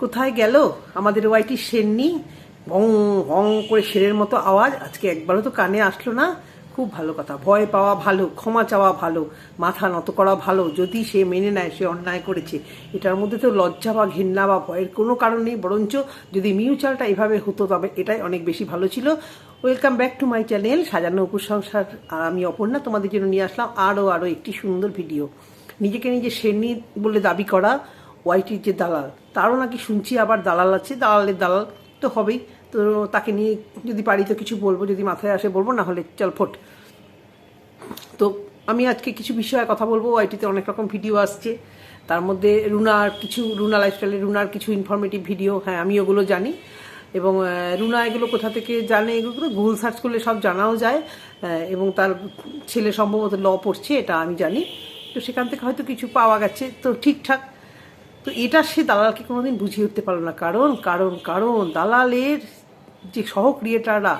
কোথায় গেল? আমাদের ওয়াইটি সেননি। ভং ভং করে শেরের মতো আওয়াজ। আজকে একবারও তো কানে আসলো না। খুব ভালো কথা। ভয় পাওয়া ভালো, ক্ষমা চাওয়া ভালো, মাথা নত করা ভালো। যদি সে মেনে নেয়, সে অন্যায় করেছে। এটার মধ্যে তো লজ্জা বা ঘৃণা বা ভয়ের কোনো কারণ নেই। বরঞ্চ যদি মিউচুয়ালটা এভাবে হতো, তবে এটাই অনেক বেশি ভালো ছিল। Welcome back to my channel. সাজানো উপসংসার আর আমি অপর্ণা। তোমাদের জন্য নিয়ে আসলাম আরও আরও একটি সুন্দর ভিডিও। নিজেকে নিজে শ্রেণি বলে দাবি করা ওয়াইটির যে দালাল। তারও নাকি শুনছি আবার দালাল আছে, দালালের দালাল তো হবেই। তো তাকে নিয়ে যদি পারি তো কিছু বলব, যদি মাথায় আসে বলব, না হলে চল ফোট। তো আমি আজকে কিছু বিষয়ে কথা বলব ওয়াইটিতে অনেক রকম ভিডিও আসছে। তার মধ্যে রুনার কিছু, রুনা লাইফস্টাইলের রুনার কিছু ইনফরমেটিভ ভিডিও হ্যাঁ আমি ওগুলো জানি। এবং রুনা এগুলো কোথা থেকে জানে এগুলো গুগল সার্চ করলে সব জানাও যায়। এবং তার ছেলে সম্ভবত ল পড়ছে, এটা আমি জানি। তো সেখান থেকে হয়তো কিছু পাওয়া গেছে। তো ঠিকঠাক তো এটা সে দালালকে কোনোদিন বুঝিয়ে উঠতে পারল না। কারণ কারণ কারণ দালালের যে সহ ক্রিয়েটাররা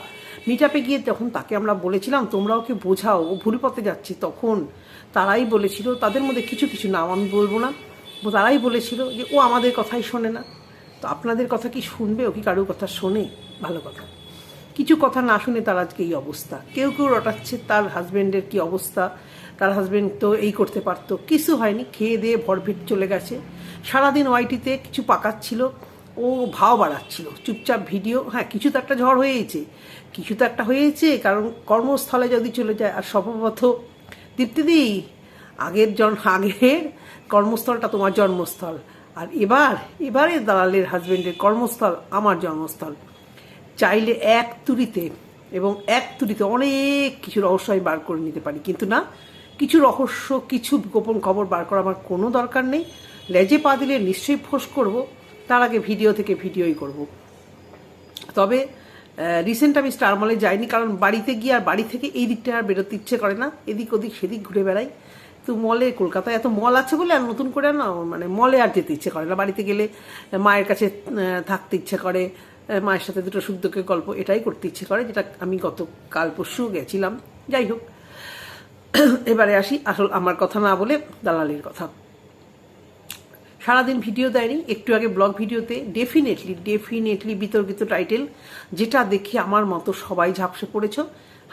মিটাপে গিয়ে তখন তাকে আমরা বলেছিলাম তোমরা ওকে বোঝাও, ও ভুল পথে যাচ্ছে। তখন তারাই বলেছিল, তাদের মধ্যে কিছু কিছু নাম আমি বলব না তারাই বলেছিল যে ও আমাদের কথাই শোনে না। তো আপনাদের কথা কি শুনবে? ও কি কারোর কথা শোনে? ভালো কথা। কিছু কথা না শুনে তার আজকে এই অবস্থা। কেউ কেউ রটাচ্ছে তার হাজবেন্ডের কি অবস্থা? তার হাজব্যান্ড তো এই করতে পারতো। কিছু হয়নি, খেয়ে দিয়ে ভরভিট চলে গেছে। সারাদিন ওয়াইটিতে কিছু পাকাচ্ছিল, ও ভাও বাড়াচ্ছিল। চুপচাপ ভিডিও হ্যাঁ কিছু তো একটা ঝড় হয়েছে। কিছু তো একটা হয়েছে, কারণ কর্মস্থলে যদি চলে যায়, আর স্বভাবত দীপ্তিদি আগের জন, আগের কর্মস্থলটা তোমার জন্মস্থল। আর এবার, এবারে দালালের হাজব্যান্ডের কর্মস্থল আমার জন্মস্থল। চাইলে এক তুরিতে এবং এক তুরিতে অনেক কিছু রহস্যই বার করে নিতে পারি। কিন্তু না কিছু রহস্য, কিছু গোপন খবর বার করা আমার কোনো দরকার নেই। লেজে পা দিলে নিশ্চয়ই ফোঁস করব। তার আগে ভিডিও থেকে ভিডিওই করব। তবে রিসেন্ট আমি স্টার মলে যাইনি, কারণ বাড়িতে গিয়ে আর বাড়ি থেকে এই দিকটা আর বেরোতে ইচ্ছে করে না। এদিক ওদিক, সেদিক ঘুরে বেড়াই। তো মলে কলকাতায় এত মল আছে বলে আর নতুন করে না মানে মলে আর যেতে ইচ্ছে করে না। বাড়িতে গেলে মায়ের কাছে থাকতে ইচ্ছে করে মায়ের সাথে দুটো সুন্দরকে গল্প এটাই করতে ইচ্ছে করে, যেটা আমি গত কাল পরশু গেছিলাম। যাই হোক এবারে আসি আসল আমার কথা না বলে দালালির কথা। সারাদিন ভিডিও দেয়নি, একটু আগে ব্লগ ভিডিওতে ডেফিনেটলি ডেফিনেটলি বিতর্কিত টাইটেল যেটা দেখে আমার মতো সবাই ঝাপসে পড়েছ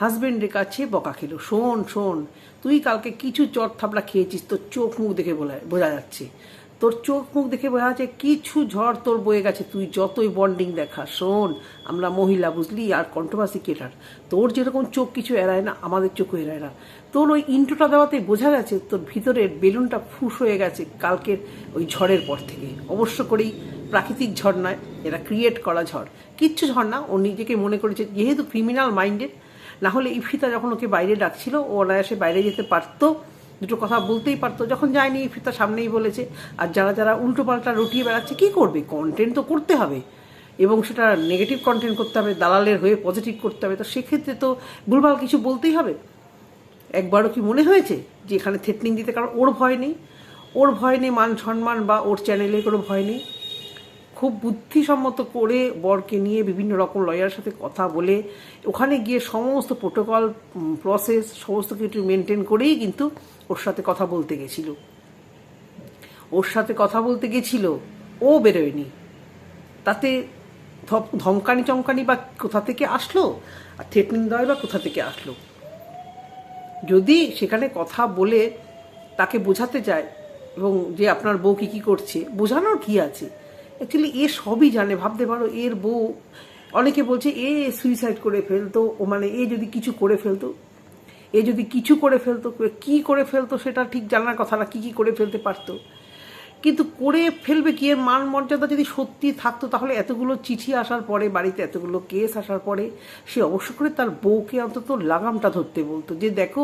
হাজবেন্ডের কাছে বকা খেলো। শোন শোন, তুই কালকে কিছু চট থাপড়া খেয়েছিস, তোর চোখ মুখ দেখে বোঝা যাচ্ছে। তোর চোখ মুখ দেখে বোঝা যাচ্ছে কিছু ঝড় তোর বয়ে গেছে। তুই যতই বন্ডিং দেখা, শোন, আমরা মহিলা বুঝলি, আর কন্ট্রোভার্সি কেটার। তোর যেরকম চোখ কিছু এড়ায় না, আমাদের চোখও এড়ায় না। তোর ওই ইন্ট্রোটা দেওয়াতে বোঝা গেছে তোর ভিতরের বেলুনটা ফুস হয়ে গেছে কালকের ওই ঝড়ের পর থেকে। অবশ্য করেই প্রাকৃতিক ঝড় নয় এটা ক্রিয়েট করা ঝড়। কিচ্ছু ঝড় না, ও নিজেকে মনে করেছে যেহেতু ক্রিমিনাল মাইন্ডেড না হলে ইফিতা যখন ওকে বাইরে ডাকছিল, ও অনায়াসে বাইরে যেতে পারতো। দুটো কথা বলতেই পারতো। যখন যায়নি ইফিতা সামনেই বলেছে। আর যারা যারা উল্টো পাল্টা রটিয়ে বেড়াচ্ছে, কী করবে? কন্টেন্ট তো করতে হবে। এবং সেটা নেগেটিভ কন্টেন্ট করতে হবে, দালালের হয়ে পজিটিভ করতে হবে। তো সেক্ষেত্রে তো ভুলভাল কিছু বলতেই হবে। একবারও কি মনে হয়েছে যে এখানে থ্রেটনিং দিতে? কারণ ওর ভয় নেই। ওর ভয় নেই, মান সম্মান বা ওর চ্যানেলে কোনো ভয় নেই। খুব বুদ্ধিসম্মত করে বরকে নিয়ে বিভিন্ন রকম লয়ারের সাথে কথা বলে ওখানে গিয়ে সমস্ত প্রোটোকল প্রসেস সমস্ত কিছু মেনটেন করেই কিন্তু ওর সাথে কথা বলতে গেছিল। ওর সাথে কথা বলতে গেছিল, ও বেরোয়নি। তাতে ধমকানি চমকানি বা কোথা থেকে আসলো? আর থ্রেটনিং দেওয়াই বা কোথা থেকে আসলো? যদি সেখানে কথা বলে তাকে বোঝাতে যায় এবং যে আপনার বউ কি কি করছে, বোঝানোর কি আছে? অ্যাকচুয়ালি এ সবই জানে। ভাবতে পারো, এর বউ, অনেকে বলছে এ সুইসাইড করে ফেলতো, ও মানে এ যদি কিছু করে ফেলতো এ যদি কিছু করে ফেলতো কি করে ফেলতো সেটা ঠিক জানার কথা না, কি কি করে ফেলতে পারতো? কিন্তু করে ফেলবে কি? এর মান মর্যাদা যদি সত্যি থাকতো, তাহলে এতগুলো চিঠি আসার পরে, বাড়িতে এতগুলো কেস আসার পরে, সে অবশ্য করে তার বউকে অন্তত লাগামটা ধরতে বলতো যে, দেখো,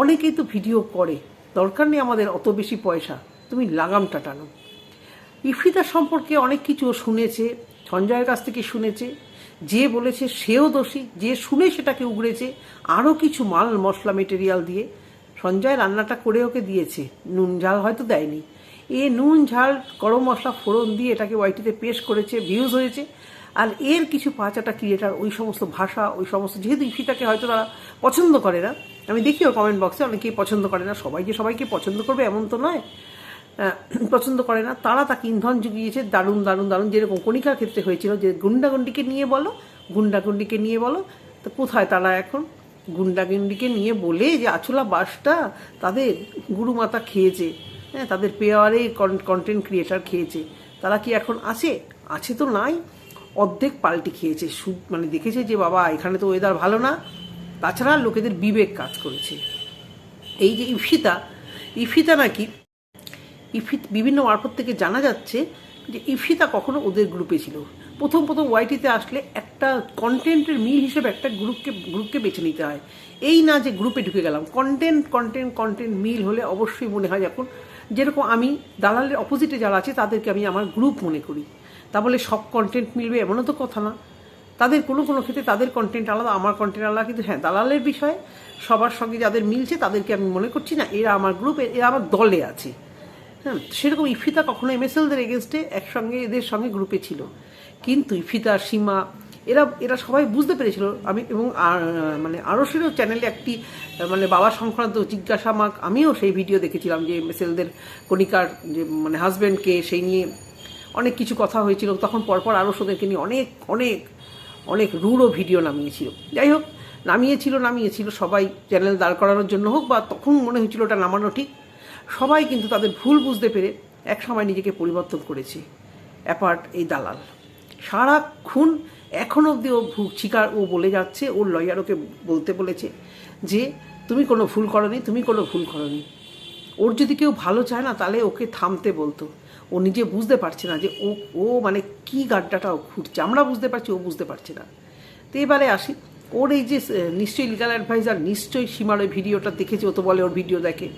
অনেকেই তো ভিডিও করে, দরকার নেই আমাদের অত বেশি পয়সা, তুমি লাগামটা টানো। ইফিতার সম্পর্কে অনেক কিছু শুনেছে, সঞ্জয়ের কাছ থেকে শুনেছে। যে বলেছে সেও দোষী, যে শুনে সেটাকে উগড়েছে, আরও কিছু মাল, মশলা মেটেরিয়াল দিয়ে। সঞ্জয় রান্নাটা করে ওকে দিয়েছে। নুন ঝাল হয়তো দেয়নি। এ নুন, ঝাল, গরম মশলা, ফোড়ন দিয়ে এটাকে ওয়াইটিতে পেশ করেছে ভিউজ হয়েছে। আর এর কিছু পাঁচাটা ক্রিয়েটার ওই সমস্ত ভাষা, ওই সমস্ত, যেহেতু ইফিতাকে হয়তো তারা পছন্দ করে না, আমি দেখি ওর কমেন্ট বক্সে অনেকেই পছন্দ করে না সবাই যে সবাইকে পছন্দ করবে, এমন তো নয়। পছন্দ করে না, তারা তাকে ইন্ধন জুগিয়েছে, দারুণ দারুণ দারুণ, যেরকম কণিকার ক্ষেত্রে হয়েছিল, যে গুন্ডাগুন্ডিকে নিয়ে বলো, গুন্ডাগুন্ডিকে নিয়ে বলো, তো কোথায় তারা এখন? গুন্ডাগুন্ডিকে নিয়ে বলে যে আছলা বাসটা তাদের গুরুমাতা খেয়েছে হ্যাঁ তাদের পেয়ারে কন্টেন্ট ক্রিয়েটার খেয়েছে, তারা কি এখন আছে? আছে তো নাই, অর্ধেক পাল্টি খেয়েছে মানে দেখেছে যে বাবা, এখানে তো ওয়েদার ভালো না, তাছাড়া লোকেদের বিবেক কাজ করেছে। এই যে ইফিতা ইফিতা নাকি ইফিত, বিভিন্ন মারফত থেকে জানা যাচ্ছে যে ইফিতা কখনো ওদের গ্রুপে ছিল। প্রথম প্রথম ওয়াইটিতে আসলে একটা কন্টেন্টের মিল হিসেবে একটা গ্রুপকে গ্রুপকে বেছে নিতে হয়। এই না যে গ্রুপে ঢুকে গেলাম। কন্টেন্ট কন্টেন্ট কন্টেন্ট মিল হলে অবশ্যই মনে হয় এখন যেরকম আমি দালালের অপোজিটে যারা আছে, তাদেরকে আমি আমার গ্রুপ মনে করি। তা বলে সব কন্টেন্ট মিলবে এমনও তো কথা না। তাদের কোনো কোনো ক্ষেত্রে তাদের কন্টেন্ট আলাদা, আমার কন্টেন্ট আলাদা। কিন্তু হ্যাঁ দালালের বিষয়ে সবার সঙ্গে যাদের মিলছে, তাদেরকে আমি মনে করছি না, এরা আমার গ্রুপে, এরা আমার দলে আছে। হ্যাঁ সেরকম ইফিতা কখনো এমএসএলদের এগেনস্টে একসঙ্গে এদের সঙ্গে গ্রুপে ছিল। কিন্তু ইফিতা, সীমা, এরা এরা সবাই বুঝতে পেরেছিল। আমি, এবং মানে আরসেরও চ্যানেলে একটি মানে বাবা সংক্রান্ত জিজ্ঞাসা মাক আমিও সেই ভিডিও দেখেছিলাম যে এমএসএলদের কণিকার, যে মানে হাজব্যান্ডকে সেই নিয়ে অনেক কিছু কথা হয়েছিল। তখন পরপর আরও ওদেরকে নিয়ে অনেক অনেক অনেক রুড়ো ভিডিও নামিয়েছিল। যাই হোক, নামিয়েছিল নামিয়েছিল। সবাই চ্যানেল দাঁড় করানোর জন্য হোক বা তখন মনে হয়েছিল ওটা নামানো ঠিক। সবাই কিন্তু তাদের ভুল বুঝতে পেরে এক সময় নিজেকে পরিবর্তন করেছে। অ্যাপার্ট এই দালাল। সারাক্ষণ এখন অবধি ও স্বীকার ও বলে যাচ্ছে ওর লয়ার ওকে বলতে বলেছে যে, তুমি কোনো ভুল করনি, তুমি কোনো ভুল করনি। ওর যদি কেউ ভালো চায় না, তাহলে ওকে থামতে বলতো। ও নিজে বুঝতে পারছে না যে ও ও মানে কি গাড্ডাটা ও ঘুরছে আমরা বুঝতে পারছি, ও বুঝতে পারছে না। তো এবারে আসি। ওর এই যে, নিশ্চয়ই লিগাল অ্যাডভাইজার নিশ্চয়ই সীমার ওই ভিডিওটা দেখেছে, ও তো বলে ওর ভিডিও দেখে।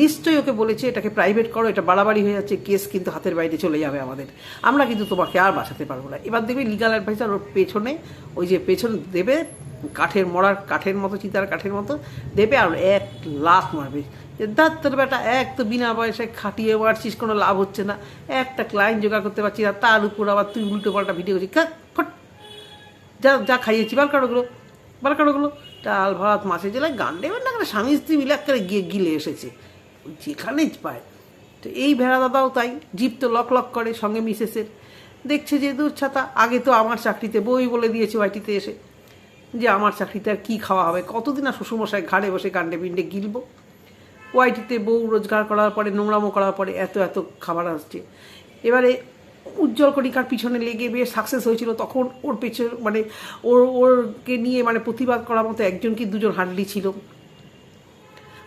নিশ্চয়ই ওকে বলেছে, এটাকে প্রাইভেট করো, এটা বাড়াবাড়ি হয়ে যাচ্ছে কেস কিন্তু হাতের বাইরে চলে যাবে আমাদের। আমরা কিন্তু তোমাকে আর বাঁচাতে পারব না। এবার দেখবে লিগাল অ্যাডভাইজার ওর পেছনে, ওই যে পেছন দেবে, কাঠের মরার কাঠের মতো, চিতার কাঠের মতো, দেবে আর এক লাখ মারবে। দাঁত তোর বেটা, এক তো বিনা পয়সায় খাটিয়ে মারছিস, কোনো লাভ হচ্ছে না। একটা ক্লায়েন্ট জোগাড় করতে পারছি না, তার উপর আবার তুই উল্টো পাল্টা ভিডিও করছিস। ফট। যা যা খাইয়েছি, বার কারোগুলো বার কারোগুলো ডাল, ভাত, মাছের জেলায় গান দেবেন না স্বামী স্ত্রী মিলে করে গিয়ে গিলে এসেছে। যেখানেই পায়। তো এই ভেড়া দাদাও তাই জিপ তো লক লক করে সঙ্গে মিসেসের। দেখছে যে দূর ছাতা আগে তো আমার চাকরিতে বই বলে দিয়েছে ওয়াইটিতে এসে। যে আমার চাকরিতে আর কী খাওয়া হবে? কতদিন আর শ্বশুরমশাই ঘাড়ে বসে কাণ্ডে পিণ্ডে গিলবো? ওয়াইটিতে বউ রোজগার করার পরে, নোংরামো করার পরে এত এত খাবার আসছে। এবারে উজ্জ্বল কণিকার পিছনে লেগে বেশ সাকসেস হয়েছিল। তখন ওর পেছনে মানে ওর, ওরকে নিয়ে মানে প্রতিবাদ করার মতো একজন কি দুজন হার্ডলি ছিল।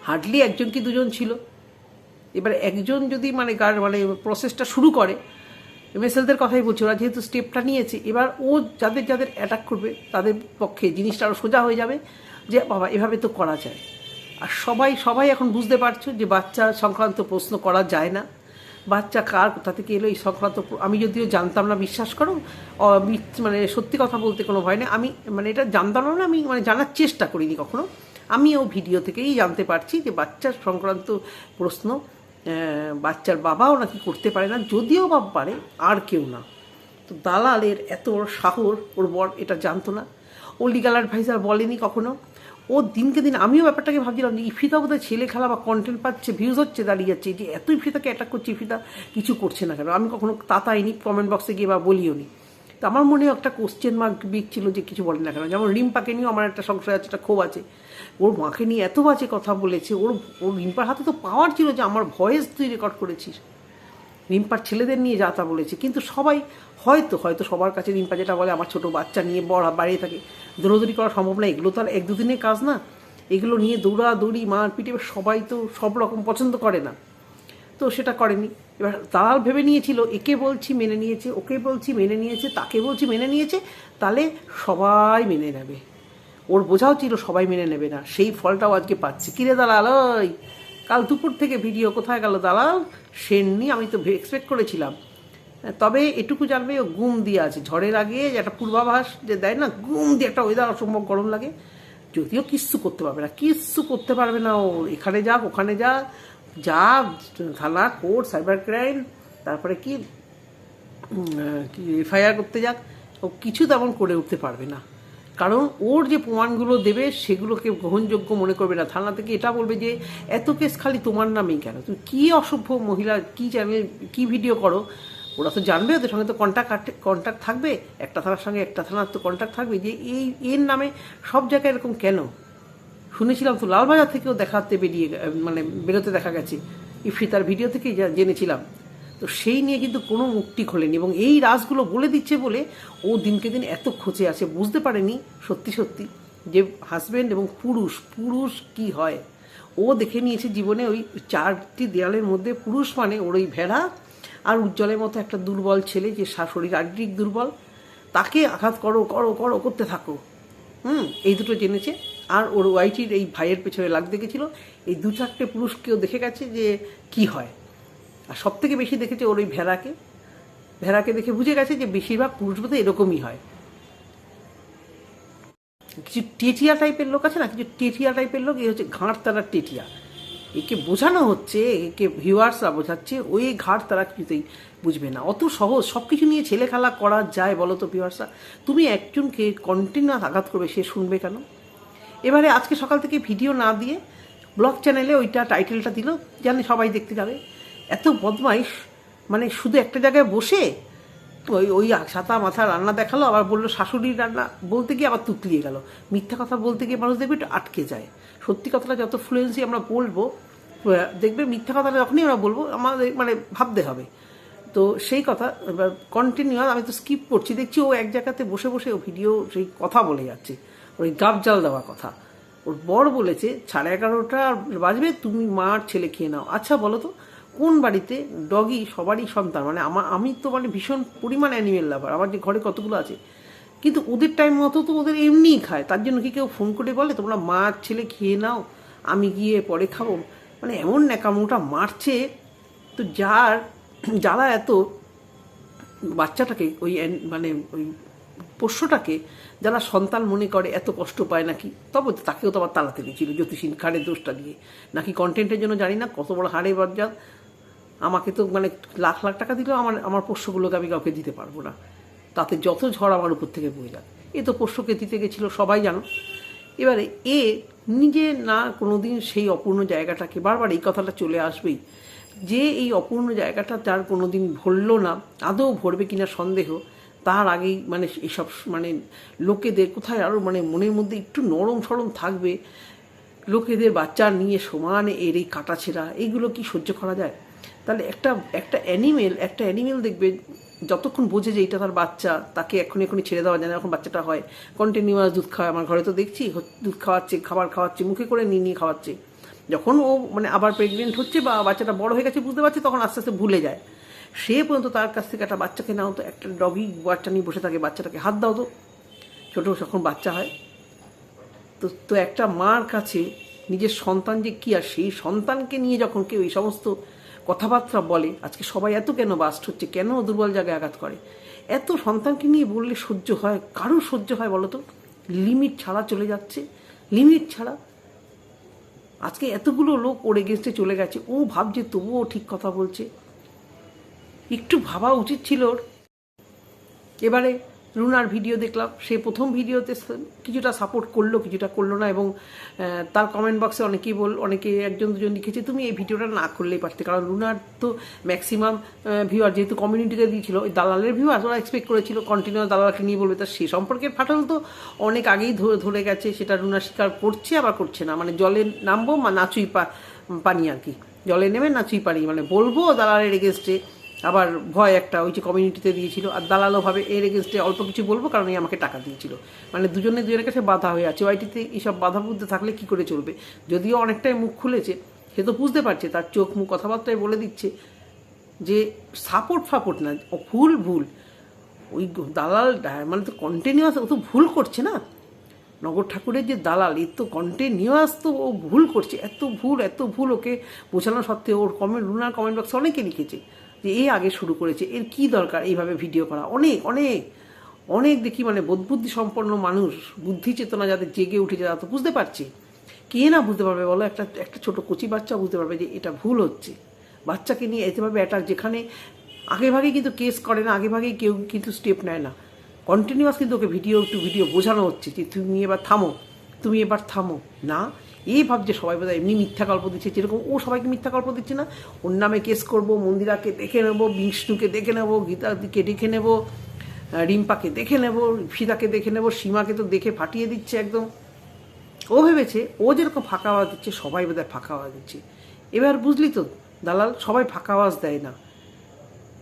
হার্ডলি একজন কি দুজন ছিল? এবারে একজন যদি মানে গার মানে প্রসেসটা শুরু করে, এমএসএলদের কথাই বলছি, ওরা যেহেতু স্টেপটা নিয়েছে, এবার ও যাদের যাদের অ্যাটাক করবে, তাদের পক্ষে জিনিসটা আরও সোজা হয়ে যাবে যে, বাবা, এভাবে তো করা যায়। আর সবাই সবাই এখন বুঝতে পারছ যে বাচ্চা সংক্রান্ত প্রশ্ন করা যায় না। বাচ্চা কার, কোথা থেকে এলো, এই সংক্রান্ত আমি যদিও জানতাম না, বিশ্বাস করো মানে সত্যি কথা বলতে কোনো ভয় নেই। আমি মানে এটা জানতাম না, আমি মানে জানার চেষ্টা করিনি কখনো। আমিও ভিডিও থেকেই জানতে পারছি যে বাচ্চার সংক্রান্ত প্রশ্ন বাচ্চার বাবাও নাকি করতে পারে না, যদিও বা পারে, আর কেউ না। তো দালালের এত সাহস ওর বর এটা জানতো না। ও লিগাল অ্যাডভাইজার বলেনি কখনো। ও দিনকে দিন, আমিও ব্যাপারটাকে ভাবছিলাম যে ইফিতা বোধহয় ছেলে খেলা বা কন্টেন্ট পাচ্ছে ভিউজ হচ্ছে দাঁড়িয়ে যাচ্ছে যে এত ইফিতাকে অ্যাটাক করছে, ইফিতা কিছু করছে না কেন? আমি কখনো তাতাইনি কমেন্ট বক্সে গিয়ে বা বলিও নি তো আমার মনে একটা কোশ্চেন মার্ক বিক ছিল যে কিছু বলে না কেন? যেমন রিম্পাকে নিয়েও আমার একটা সংশয় আছে, একটা ক্ষোভ আছে। ওর মাকে নিয়ে এত বাজে কথা বলেছে, ওর ওর রিম্পার হাতে তো পাওয়ার ছিল যে আমার ভয়েস তুই রেকর্ড করেছিস। রিম্পার ছেলেদের নিয়ে যা তা বলেছে, কিন্তু সবাই হয়তো হয়তো সবার কাছে রিম্পা যেটা বলে, আমার ছোট বাচ্চা নিয়ে বড় বাড়িয়ে থাকে। দৌড়াদৌড়ি করা সম্ভব না, এগুলো তো আর এক দুদিনের কাজ না। এগুলো নিয়ে দৌড়াদৌড়ি মার এবার সবাই তো সব রকম পছন্দ করে না। তো সেটা করেনি। এবার দালাল ভেবে নিয়েছিল, একে বলছি মেনে নিয়েছে, ওকে বলছি মেনে নিয়েছে, তাকে বলছি মেনে নিয়েছে তাহলে সবাই মেনে নেবে। ওর বোঝাও ছিল সবাই মেনে নেবে না। সেই ফলটাও আজকে পাচ্ছে। কিরে দালাল, ওই কাল দুপুর থেকে ভিডিও কোথায় গেল দালাল? সেননি, আমি তো এক্সপেক্ট করেছিলাম। তবে এটুকু জানবে, ও গুম দিয়ে আছে। ঝড়ের আগে একটা পূর্বাভাস যে দেয় না গুম দিয়ে একটা ওয়েদার অসম্ভব গরম লাগে। যদিও কিচ্ছু করতে পারবে না, কিচ্ছু করতে পারবে না ও। এখানে যাক ওখানে যা। যা, থানা, কোর্ট সাইবার ক্রাইম তারপরে কি, এফআইআর করতে যাক। ও কিছু তেমন করে উঠতে পারবে না। কারণ ওর যে প্রমাণগুলো দেবে, সেগুলোকে গ্রহণযোগ্য মনে করবে না। থানা থেকে এটা বলবে যে, এত কেস খালি তোমার নামেই কেন? তুমি কী অসভ্য মহিলা, কী চ্যানেল, কী ভিডিও করো? ওরা তো জানবে, ওদের সঙ্গে তো কন্ট্যাক্ট কন্ট্যাক্ট থাকবে। একটা থানার সঙ্গে একটা থানার তো কন্ট্যাক্ট থাকবে যে, এই, এর নামে সব জায়গায় এরকম কেন? শুনেছিলাম তো, লালবাজার থেকেও দেখাতে বেরিয়ে মানে বেরোতে দেখা গেছে। ইফিতার ভিডিও থেকেই জেনেছিলাম। তো সেই নিয়ে কিন্তু কোনো মুক্তি খোলেনি এবং এই রাজগুলো বলে দিচ্ছে বলে ও দিনকে দিন এত খোঁজে আছে। বুঝতে পারেনি সত্যি সত্যি যে হাজবেন্ড এবং পুরুষ পুরুষ কি হয়? ও দেখে নিয়েছে জীবনে ওই চারটি দেয়ালের মধ্যে পুরুষ মানে ওর ওই ভেড়া আর উজ্জ্বলের মতো একটা দুর্বল ছেলে যে শা- শরীর শারীরিক দুর্বল। তাকে আঘাত করো করো করো, করতে থাকো। হুম, এই দুটো জেনেছে। আর ওর ওয়াইটির এই ভাইয়ের পেছনে লাগতে গেছিল এই দু চারটে পুরুষকেও দেখে গেছে যে কি হয়। আর সব থেকে বেশি দেখেছে ওর ওই ভেড়াকে। ভেড়াকে দেখে বুঝে গেছে যে বেশিরভাগ পুরুষ বোধহয় এরকমই হয়। কিছু টেটিয়া টাইপের লোক আছে না, কিছু টেটিয়া টাইপের লোক, এই হচ্ছে ঘাড় তারা টেটিয়া। একে বোঝানো হচ্ছে, একে ভিউয়ার্সরা বোঝাচ্ছে, ওই ঘাট তারা কিছুতেই বুঝবে না। অত সহজ সব কিছু নিয়ে ছেলে খেলা করা যায় বলো তো ভিউয়ার্সরা। তুমি একজনকে কন্টিনিউয়াস আঘাত করবে, সে শুনবে কেন? এবারে আজকে সকাল থেকে ভিডিও না দিয়ে ব্লগ চ্যানেলে ওইটা টাইটেলটা দিল, জানে সবাই দেখতে যাবে। এত বদমাইশ। মানে শুধু একটা জায়গায় বসে ওই ওই সাতা মাথা রান্না দেখাল, আবার বলল শাশুড়ির রান্না বলতে গিয়ে আবার তুতলিয়ে গেল। মিথ্যা কথা বলতে গিয়ে মানুষ দেখবে একটু আটকে যায়। সত্যি কথাটা যত ফ্লুয়েন্সি আমরা বলব দেখবে মিথ্যা কথাটা যখনই আমরা বলব, আমাদের মানে ভাবতে হবে। তো সেই কথা, এবার কন্টিনিউয়াস আমি তো স্কিপ করছি। দেখছি ও এক জায়গাতে বসে বসে ও ভিডিও সেই কথা বলে যাচ্ছে। ওই গাব জাল দেওয়া কথা। ওর বর বলেছে, সাড়ে এগারোটা বাজবে, তুমি মার ছেলে খেয়ে নাও। আচ্ছা বলো তো কোন বাড়িতে ডগি সবারই সন্তান? মানে আমার আমি তো মানে ভীষণ পরিমাণ অ্যানিমেল লাভার আমার যে ঘরে কতগুলো আছে। কিন্তু ওদের টাইম মতো তো ওদের এমনিই খায়। তার জন্য কি কেউ ফোন করে বলে, তোমরা মার ছেলে খেয়ে নাও, আমি গিয়ে পরে খাব। মানে এমন ন্যাকামোটা মারছে তো যার যারা এত বাচ্চাটাকে, ওই মানে ওই পোষ্যটাকে যারা সন্তান মনে করে এত কষ্ট পায় নাকি, তবে তাকেও তো আবার তাড়াতে দিয়েছিল জ্যোতিষী খাড়ের দোষটা দিয়ে। নাকি কন্টেন্টের জন্য জানি না কত বড় হাড়ে বাজার আমাকে তো মানে লাখ লাখ টাকা দিলেও আমার আমার পোষ্যগুলোকে আমি কাউকে দিতে পারব না। তাতে যত ঝড় আমার উপর থেকে বয়ে যাক। এ তো পোষ্যকে দিতে গেছিল, সবাই জানো। এবারে এ নিজে না কোনোদিন সেই অপূর্ণ জায়গাটাকে, বারবার এই কথাটা চলে আসবেই, যে এই অপূর্ণ জায়গাটা তার কোনোদিন ভরলো না, আদৌ ভরবে কিনা সন্দেহ, তার আগেই মানে এসব মানে লোকেদের কোথায় আরও মানে মনের মধ্যে একটু নরম সরম থাকবে, লোকেদের বাচ্চা নিয়ে সমানে এর এই কাটাছেড়া এইগুলো কি সহ্য করা যায়? তাহলে একটা একটা অ্যানিমেল একটা অ্যানিমেল দেখবে যতক্ষণ বোঝে যে এটা তার বাচ্চা, তাকে এখন এখনই ছেড়ে দেওয়া যায় না এখন বাচ্চাটা হয়। কন্টিনিউয়াস দুধ খাওয়ায়। আমার ঘরে তো দেখছি দুধ খাওয়াচ্ছে, খাবার খাওয়াচ্ছে, মুখে করে নিয়ে নিয়ে খাওয়াচ্ছে। যখন ও মানে আবার প্রেগনেন্ট হচ্ছে বা বাচ্চাটা বড় হয়ে গেছে বুঝতে পারছে, তখন আস্তে আস্তে ভুলে যায়। সে পর্যন্ত তার কাছ থেকে একটা বাচ্চাকে নাও তো, একটা ডগি বাচ্চা নিয়ে বসে থাকে, বাচ্চাটাকে হাত দাও তো। ছোটো যখন বাচ্চা হয়, তো তো একটা মার কাছে নিজের সন্তান যে কি আর সেই সন্তানকে নিয়ে যখন কেউ এই সমস্ত কথাবার্তা বলে। আজকে সবাই এত কেন বাস্ট হচ্ছে কেন দুর্বল জায়গায় আঘাত করে? এত সন্তানকে নিয়ে বললে সহ্য হয়? কারও সহ্য হয় বলো তো? লিমিট ছাড়া চলে যাচ্ছে। লিমিট ছাড়া। আজকে এতগুলো লোক ওর এগেনস্টে চলে গেছে। ও ভাবছে তবুও ঠিক কথা বলছে। একটু ভাবা উচিত ছিল ওর। এবারে রুনার ভিডিও দেখলাম, সে প্রথম ভিডিওতে কিছুটা সাপোর্ট করল, কিছুটা করল না এবং তার কমেন্ট বক্সে অনেকেই বল, অনেকে একজন দুজন লিখেছে, তুমি এই ভিডিওটা না করলেই পারতে। কারণ রুনার তো ম্যাক্সিমাম ভিউয়ার যেহেতু কমিউনিটিতে দিয়েছিল, ওই দালালের ভিউয়ার ওরা এক্সপেক্ট করেছিল কন্টিনিউ দালালকে নিয়ে বলবে। তা সে সম্পর্কের ফাটল তো অনেক আগেই ধরে ধরে গেছে, সেটা রুনা স্বীকার করছে, আবার করছে না। মানে জলে নামবো নাচুই পা, পানি আর কি। জলে নেমে নাচুই পানি মানে বলব দালালের এগেনস্টে আবার ভয় একটা ওই যে কমিউনিটিতে দিয়েছিল। আর দালালো ভাবে এর এগেনস্টে অল্প কিছু বলব, কারণ এই আমাকে টাকা দিয়েছিল। মানে দুজনে দুজনের কাছে বাধা হয়ে আছে। ওয়াইটিতে এইসব বাধা বুদ্ধে থাকলে কি করে চলবে? যদিও অনেকটাই মুখ খুলেছে, সে তো বুঝতে পারছে, তার চোখ মুখ কথাবার্তায় বলে দিচ্ছে যে, সাপোর্ট, ফাপোর্ট না, ও ভুল ভুল। ওই দালাল মানে তো কন্টিনিউয়াস ও তো ভুল করছে না? নগর ঠাকুরের যে দালাল, এর তো কন্টিনিউয়াস তো ও ভুল করছে। এত ভুল এত ভুল ওকে বোঝানো সত্ত্বেও ওর কমেন্ট রুনার কমেন্ট বক্সে অনেকে লিখেছে। যে এ আগে শুরু করেছে, এর কি দরকার এইভাবে ভিডিও করা? অনেক অনেক অনেক দেখি মানে বোধবুদ্ধি সম্পন্ন মানুষ, বুদ্ধি চেতনা যাদের জেগে উঠেছে তারা তো বুঝতে পারছে। কে না বুঝতে পারবে বলো? একটা একটা ছোট কচি বাচ্চা বুঝতে পারবে যে এটা ভুল হচ্ছে। বাচ্চাকে নিয়ে এতে ভাবে অ্যাটাক যেখানে আগে ভাগে কিন্তু কেস করে না, আগে ভাগেই কেউ কিন্তু স্টেপ নেয় না। কন্টিনিউয়াস কিন্তু ওকে ভিডিও টু ভিডিও বোঝানো হচ্ছে যে তুমি এবার থামো, তুমি এবার থামো। না এই ভাবছে, সবাই বোধহয় এমনি মিথ্যা গল্প দিচ্ছে, যেরকম ও সবাইকে মিথ্যা গল্প দিচ্ছে না। ওর নামে কেস করব, মন্দিরাকে দেখে নেব, বিষ্ণুকে দেখে নেব, গীতাদিকে দেখে নেব রিম্পাকে দেখে নেব ফিদাকে দেখে নেব, সীমাকে তো দেখে ফাটিয়ে দিচ্ছে একদম। ও ভেবেছে, ও যেরকম ফাঁকা আওয়াজ দিচ্ছে, সবাই বোধহয় ফাঁকা আওয়াজ দিচ্ছে। এবার বুঝলি তো, দালাল, সবাই ফাঁকা আওয়াজ দেয় না।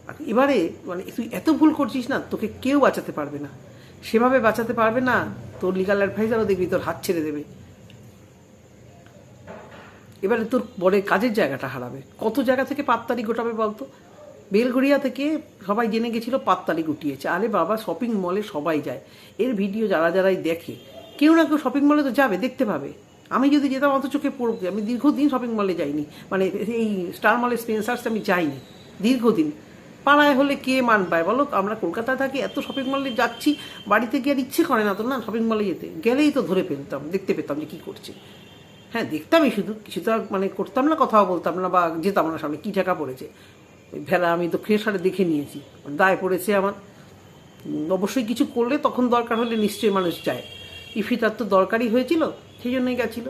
আর এবারে মানে তুই এত ভুল করছিস না, তোকে কেউ বাঁচাতে পারবে না। সেভাবে বাঁচাতে পারবে না, তোর লিগাল অ্যাডভাইজারও দেখবি, তোর হাত ছেড়ে দেবে। এবারে তোর বড় কাজের জায়গাটা হারাবে। কত জায়গা থেকে পাত্তারি গোটাবে বলতো? বেলঘড়িয়া থেকে সবাই জেনে গেছিল পাত্তারি গুটিয়েছে। আরে বাবা শপিং মলে সবাই যায়। এর ভিডিও যারা যারাই দেখে, কেউ না কেউ শপিং মলে তো যাবে, দেখতে পাবে। আমি যদি যেতাম অত চোখে পড়বে আমি দীর্ঘদিন শপিং মলে যাইনি। মানে এই স্টার মলে স্পেন্সার্স আমি যাইনি, দীর্ঘদিন। পাড়ায় হলে কে মান পায় বলো? আমরা কলকাতায় থাকি, এত শপিং মলে যাচ্ছি, বাড়িতে গিয়ে আর ইচ্ছে করে না তো না শপিং মলে যেতে। গেলেই তো ধরে ফেলতাম, দেখতে পেতাম যে কী করছে। হ্যাঁ দেখতামই শুধু কিছু তো আর মানে করতাম না, কথাও বলতাম না বা যেতাম না, সামনে কী টাকা পড়েছে। ওই ভেলা আমি তো ফ্রেশারে দেখে নিয়েছি দায় পড়েছে আমার। অবশ্যই কিছু করলে তখন দরকার হলে নিশ্চয়ই মানুষ যায় ইফিতার তো দরকারই হয়েছিল সেই জন্যই গেছিল।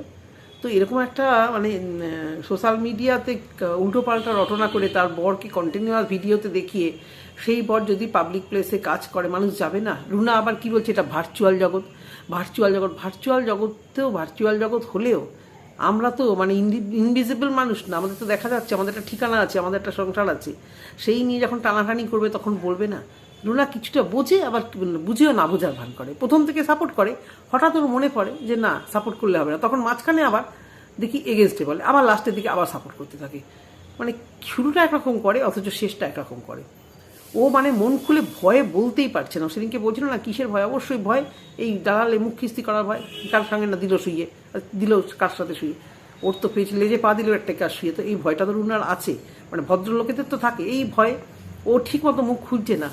তো এরকম একটা মানে সোশ্যাল মিডিয়াতে উল্টো পাল্টা রটনা করে তার বরকে কন্টিনিউয়াস ভিডিওতে দেখিয়ে, সেই বর যদি পাবলিক প্লেসে কাজ করে, মানুষ যাবে না। রুনা আবার কি বলছে, এটা ভার্চুয়াল জগৎ। ভার্চুয়াল জগৎ ভার্চুয়াল জগতেও ভার্চুয়াল জগৎ হলেও আমরা তো মানে ইনভিজিবল মানুষ না, আমাদের তো দেখা যাচ্ছে, আমাদের একটা ঠিকানা আছে, আমাদের একটা সংসার আছে। সেই নিয়ে যখন টানাটানি করবে তখন বলবে না লুনা কিছুটা বোঝে, আবার বুঝেও না বোঝার ভান করে। প্রথম থেকে সাপোর্ট করে, হঠাৎ ওর মনে পড়ে যে না সাপোর্ট করলে হবে না। তখন মাঝখানে আবার দেখি এগেনস্টে বলে, আবার লাস্টের দিকে আবার সাপোর্ট করতে থাকে। মানে শুরুটা একরকম করে, অথচ শেষটা একরকম করে। ও মানে মন খুলে ভয়ে বলতেই পারছে না। সেদিনকে বলছিল না, কিসের ভয়? অবশ্যই ভয়, এই দালালে মুখ খিস্তি করার ভয়, কার সঙ্গে না দিল শুয়ে দিল কার সাথে শুয়ে ওর তো পেছ লেজে পা দিল একটা কাজ শুয়ে তো এই ভয়টা তো রুনার আছে। মানে ভদ্রলোকেদের তো থাকে, এই ভয় ও ঠিক মতো মুখ খুলছে না।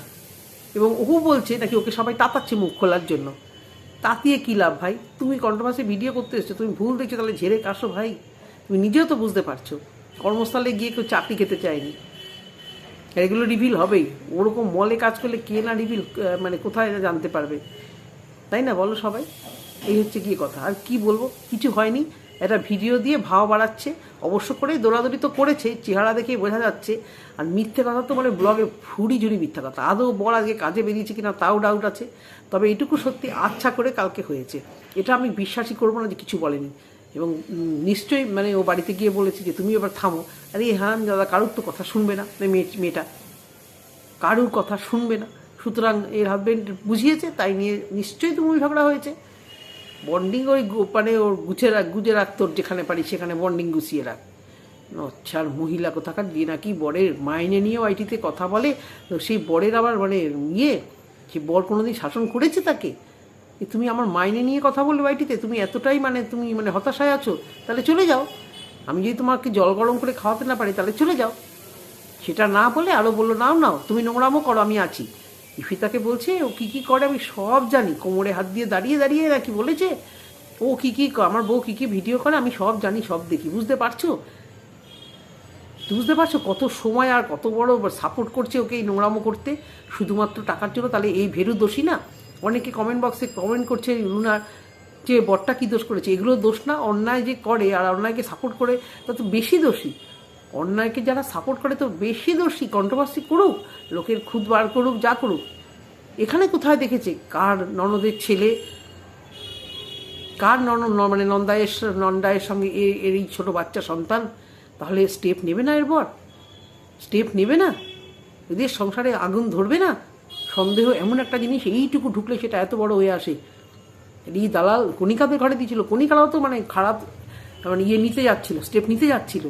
এবং ও বলছে, নাকি ওকে সবাই তাতাচ্ছে মুখ খোলার জন্য। তাতিয়ে কী লাভ ভাই? তুমি কন্ট্রোভার্সি ভিডিও করতে এসছো, তুমি ভুল দেখছ, তাহলে ঝেড়ে কাশো ভাই। তুমি নিজেও তো বুঝতে পারছ, কর্মস্থলে গিয়ে কেউ চাকরি খেতে চায়নি। এগুলো রিভিল হবেই। ওরকম মলে কাজ করলে কে না রিভিল মানে কোথায় এটা জানতে পারবে। তাই না বলো সবাই? এই হচ্ছে কি কথা। আর কি বলব? কিছু হয়নি। একটা ভিডিও দিয়ে ভাও বাড়াচ্ছে। অবশ্য করে দৌড়াদৌড়ি তো করেছে, চেহারা দেখেই বোঝা যাচ্ছে। আর মিথ্যে কথা তো মানে ব্লগে ফুড়ি ঝুড়ি মিথ্যা কথা। আদৌ বড় আজকে কাজে বেরিয়েছে কিনা তাও ডাউট আছে। তবে এটুকু সত্যি আচ্ছা করে কালকে হয়েছে। এটা আমি বিশ্বাসই করব না যে কিছু বলেনি। এবং নিশ্চয়ই মানে ও বাড়িতে গিয়ে বলেছে যে, তুমি এবার থামো। আরে হ্যাঁ দাদা কারোর তো কথা শুনবে না মেয়ে মেয়েটা। কারুর কথা শুনবে না। সুতরাং এর হাজবেন্ড বুঝিয়েছে, তাই নিয়ে নিশ্চয়ই তুমুল ঝগড়া হয়েছে। বন্ডিং ওই মানে ওর গুছে রাখ গুজে রাখ তোর যেখানে পারি সেখানে বন্ডিং গুছিয়ে রাখ। আচ্ছার মহিলা কোথাকার দিয়ে নাকি বরের মাইনে নিয়ে আইটিতে কথা বলে সেই বরের আবার মানে ইয়ে সে বর কোনোদিন শাসন করেছে তাকে? তুমি আমার মাইনে নিয়ে কথা বলবে আইটিতে তুমি এতটাই মানে তুমি মানে হতাশায় আছো? তাহলে চলে যাও। আমি যদি তোমাকে জল গরম করে খাওয়াতে না পারি, তাহলে চলে যাও। সেটা না বলে আরও বলল, নাও নাও, তুমি নোংরামও করো, আমি আছি। ইফিতাকে বলছে, ও কি কি করে, আমি সব জানি। কোমরে হাত দিয়ে দাঁড়িয়ে দাঁড়িয়ে নাকি বলেছে, ও কি কি আমার বউ কি কি ভিডিও করে, আমি সব জানি, সব দেখি। বুঝতে পারছ? বুঝতে পারছ কত সময় আর কত বড় সাপোর্ট করছে ওকে এই নোংরামো করতে? শুধুমাত্র টাকার জন্য তাহলে এই ভেরু দোষী না? অনেকে কমেন্ট বক্সে কমেন্ট করছে লুনার যে বরটা কী দোষ করেছে? এগুলো দোষ না, অন্যায় যে করে আর অন্যায়কে সাপোর্ট করে, তা তো বেশি দোষী। অন্যায়কে যারা সাপোর্ট করে, তো বেশি দোষী। কন্ট্রোভার্সি করুক, লোকের খুদ বার করুক, যা করুক। এখানে কোথায় দেখেছে? কার ননদের ছেলে? কার নন মানে নন্দায়ের নন্দায়ের সঙ্গে এর এই ছোটো বাচ্চা সন্তান? তাহলে স্টেপ নেবে না এরপর স্টেপ নেবে না? এদের সংসারে আগুন ধরবে না? সন্দেহ এমন একটা জিনিস, এইটুকু ঢুকলে সেটা এত বড় হয়ে আসে। এই দালাল কণিকাদের ঘরে দিয়েছিল, কণিকারাও তো মানে খারাপ মানে ইয়ে নিতে যাচ্ছিল স্টেপ নিতে যাচ্ছিল।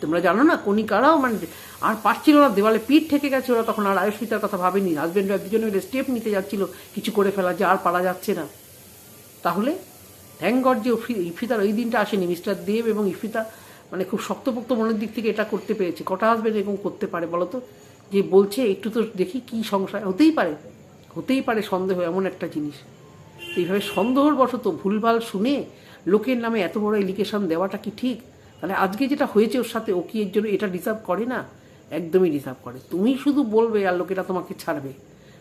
তোমরা জানো না, কণিকারাও মানে আর পারছিল না, দেওয়ালে পিঠ ঠেকে গেছে ওরা তখন, আর আয়ুষ্মিতার কথা ভাবেনি। হাজব্যান্ড ওয়াইফ দুজনে মিলে স্টেপ নিতে যাচ্ছিল, কিছু করে ফেলা যে আর পারা যাচ্ছে না। তাহলে থ্যাংক গড যে ইফি- ইফিতার ওই দিনটা আসেনি, মিস্টার দেব এবং ইফিতা মানে খুব শক্তপোক্ত মনের দিক থেকে এটা করতে পেরেছে। কটা হাজবেন্ড এরকম করতে পারে বলো তো? যে বলছে, একটু তো দেখি কি সংসার হতেই পারে হতেই পারে সন্দেহ এমন একটা জিনিস। এইভাবে সন্দেহর বশত ভুলভাল শুনে লোকের নামে এত বড় এলিগেশন দেওয়াটা কি ঠিক? তাহলে আজকে যেটা হয়েছে ওর সাথে, ও কি এর জন্য এটা ডিসার্ভ করে না? একদমই ডিসার্ভ করে। তুমি শুধু বলবে আর লোকেরা তোমাকে ছাড়বে।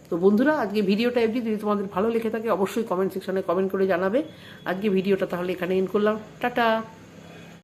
তো বন্ধুরা, আজকে ভিডিওটা এমনি, যদি তোমাদের ভালো লেগে থাকে, অবশ্যই কমেন্ট সেকশনে কমেন্ট করে জানাবে। আজকে ভিডিওটা তাহলে এখানে এন্ড করলাম। টাটা!